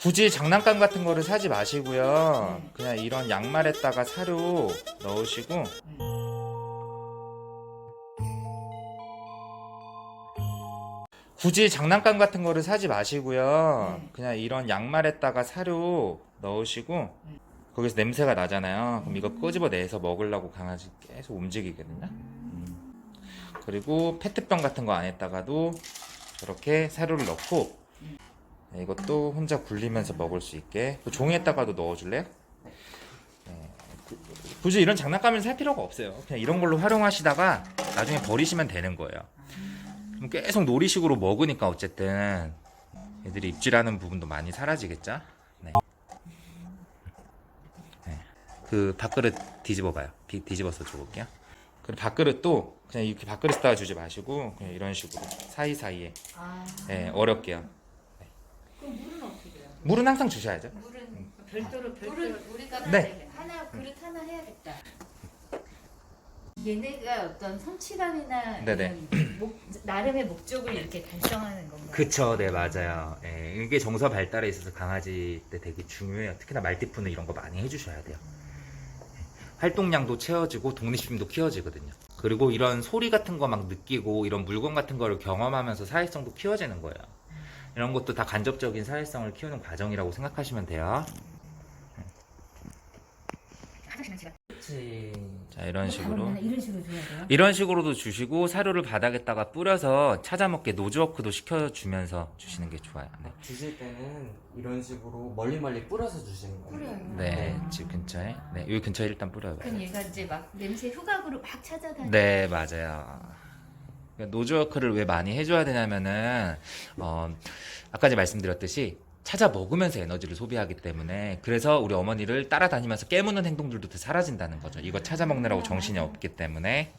굳이 장난감 같은 거를 사지 마시고요. 그냥 이런 양말에다가 사료 넣으시고 굳이 장난감 같은 거를 사지 마시고요. 네. 그냥 이런 양말에다가 사료 넣으시고 거기서 냄새가 나잖아요. 그럼 이거 끄집어내서 먹으려고 강아지 계속 움직이거든요. 음. 그리고 페트병 같은 거 안에다가도 저렇게 사료를 넣고 네, 이것도 혼자 굴리면서 먹을 수 있게 그 종이에다가도 넣어줄래요? 네, 구- 굳이 이런 장난감을 살 필요가 없어요. 그냥 이런 걸로 활용하시다가 나중에 버리시면 되는 거예요. 계속 놀이식으로 먹으니까 어쨌든 애들이 입질하는 부분도 많이 사라지겠죠? 네. 네. 그 밥그릇 뒤집어봐요. 뒤, 뒤집어서 줘볼게요. 그리고 밥그릇도 그냥 이렇게 밥그릇에다가 주지 마시고 그냥 이런 식으로 사이사이에 아, 네, 어렵게요. 그럼 물은 어떻게 돼요? 물은 항상 주셔야죠. 물은 별도로 별도로 물은 우리가 네. 하나 그릇 하나 해야겠다. 얘네가 어떤 성취감이나 네네. 이런 목, 나름의 목적을 이렇게 달성하는 건가요? 그쵸, 네, 맞아요. 예, 이게 정서 발달에 있어서 강아지 때 되게 중요해요. 특히나 말티푸는 이런 거 많이 해주셔야 돼요. 예, 활동량도 채워지고 독립심도 키워지거든요. 그리고 이런 소리 같은 거 막 느끼고 이런 물건 같은 거를 경험하면서 사회성도 키워지는 거예요. 이런 것도 다 간접적인 사회성을 키우는 과정이라고 생각하시면 돼요. 화장실은 제가 자, 이런 식으로. 그러면 이런 식으로 줘야 돼요? 이런 식으로도 주시고 사료를 바닥에다가 뿌려서 찾아 먹게 노즈워크도 시켜주면서 주시는 게 좋아요. 네. 주실 때는 이런 식으로 멀리 멀리 뿌려서 주시는 거예요. 뿌려요. 네, 집 근처에. 네, 여기 근처에 일단 뿌려요. 그럼 얘가 이제 막 냄새 후각으로 막 찾아다니. 네, 맞아요. 그러니까 노즈워크를 왜 많이 해줘야 되냐면은, 어, 아까 이제 말씀드렸듯이 찾아 먹으면서 에너지를 소비하기 때문에 그래서 우리 어머니를 따라다니면서 깨무는 행동들도 다 사라진다는 거죠. 이거 찾아 먹느라고 정신이 없기 때문에.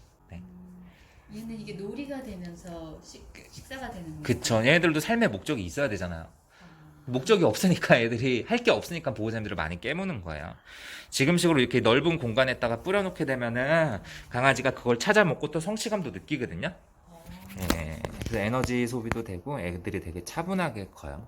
얘는 이게 놀이가 되면서 식, 식사가 되는 거예요. 그쵸. 얘네들도 삶의 목적이 있어야 되잖아요. 목적이 없으니까 애들이 할 게 없으니까 보호자님들을 많이 깨무는 거예요. 지금식으로 이렇게 넓은 공간에다가 뿌려놓게 되면은 강아지가 그걸 찾아 먹고 또 성취감도 느끼거든요. 예, 그래서 에너지 소비도 되고 애들이 되게 차분하게 커요.